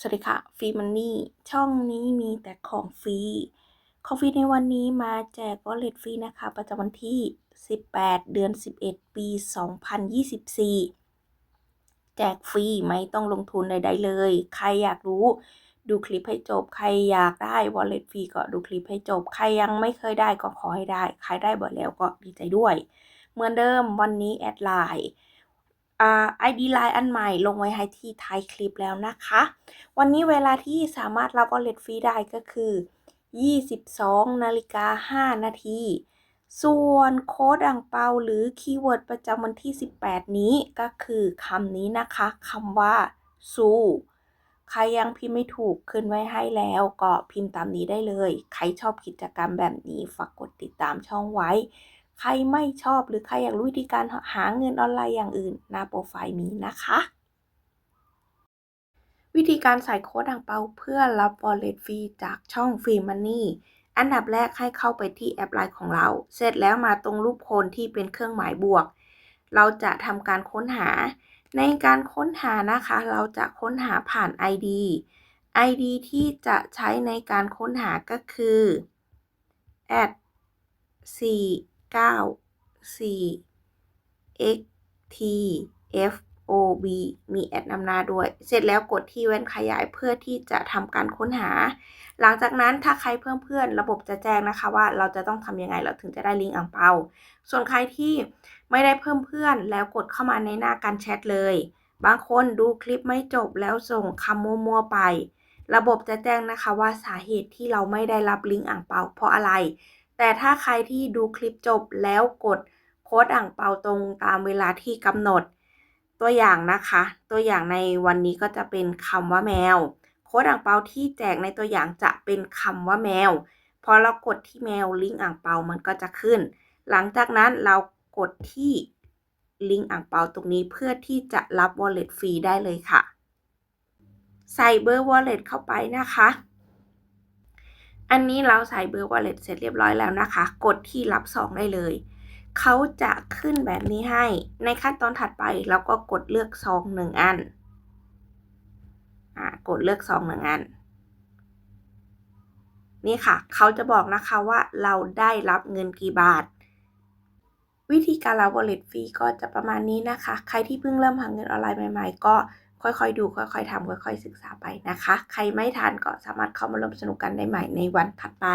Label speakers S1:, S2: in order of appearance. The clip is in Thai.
S1: สวัสดีค่ะฟรีมันนี่ช่องนี้มีแต่ของฟรีของฟรีในวันนี้มาแจก wallet ฟรีนะคะ ประจำวันที่ 18 เดือน 11 ปี 2024 แจกฟรีไม่ต้องลงทุนใด ๆ เลย ใครอยากรู้ดูคลิปให้จบ ใครอยากได้ wallet ฟรีก็ดูคลิปให้จบ ใครยังไม่เคยได้ก็ขอให้ได้ ใครได้บ่อยแล้วก็ดีใจด้วย เหมือนเดิมวันนี้แอดไลน์ อ่า ID Line อันใหม่ลงไว้ให้ที่ท้ายคลิปแล้วนะคะ วันนี้เวลาที่สามารถรับ wallet ฟรีได้ก็คือ 22นาฬิกา5นาทีส่วนโค้ดอ่างเปาหรือคีย์เวิร์ดประจำวันที่ 18 นี้ก็คือคำนี้นะคะคำว่า สู้ใครยังพิมพ์ไม่ถูกขึ้นไว้ให้แล้วก็พิมพ์ตามนี้ได้เลย ใครชอบกิจกรรมแบบนี้ฝากกดติดตามช่องไว้ ใครไม่ชอบหรือใครอยากรู้วิธีการหาเงินออนไลน์อย่างอื่น หน้าโปรไฟล์มีนะคะ วิธีการใส่โค้ดอ่างเปาเพื่อรับ wallet ฟรีจากช่องฟรีมันนี่อันดับแรกให้เข้าไปที่แอปไลน์ของเรา เสร็จแล้วมาตรงรูปโคนที่เป็นเครื่องหมายบวก เราจะทำการค้นหา ในการค้นหานะคะ เราจะค้นหาผ่าน ID ID ที่จะใช้ในการค้นหาก็คือ at 4 9 4 x t f o b มีแอดนำหน้าด้วย เสร็จแล้วกดที่แว่นขยายเพื่อที่จะทำการค้นหา หลังจากนั้นถ้าใครเพิ่มเพื่อนระบบจะแจ้งนะคะว่าเราจะต้องทำยังไงเราถึงจะได้ลิงก์อ่างเปา ส่วนใครที่ไม่ได้เพิ่มเพื่อนแล้วกดเข้ามาในหน้าการแชทเลย บางคนดูคลิปไม่จบแล้วส่งคำมั่วๆไป ระบบจะแจ้งนะคะว่าสาเหตุที่เราไม่ได้รับลิงก์อ่างเปาเพราะอะไร แต่ถ้าใครที่ดูคลิปจบแล้วกดโค้ดอ่างเปาตรงตามเวลาที่กำหนด ตัวอย่างนะคะ ตัวอย่างในวันนี้ก็จะเป็นคำว่าแมว โค้ดอ่างเปาที่แจกในตัวอย่างจะเป็นคำว่าแมว พอเรากดที่แมวลิงก์อ่างเปามันก็จะขึ้น หลังจากนั้นเรากดที่ลิงก์อ่างเปาตรงนี้เพื่อที่จะรับ wallet ฟรีได้เลยค่ะ ใส่เบอร์ wallet เข้าไปนะคะ อันนี้เราใส่เบอร์ wallet เสร็จเรียบร้อยแล้วนะคะ กดที่รับซองได้เลย เขาจะขึ้นแบบนี้ให้ ในขั้นตอนถัดไปเราก็กดเลือกซองหนึ่งอันอกดเลือกซองหนึ่งอัน นี่ค่ะ เขาจะบอกนะคะว่าเราได้รับเงินกี่บาท วิธีการรับ wallet ฟรีก็จะประมาณนี้นะคะ ใครที่เพิ่งเริ่มหาเงินออนไลน์ใหม่ ๆ ก็ ค่อยๆดูค่อยๆทำค่อยๆศึกษาไปนะคะ ใครไม่ทันก็สามารถเข้ามาร่วมสนุกกันได้ใหม่ในวันถัดไป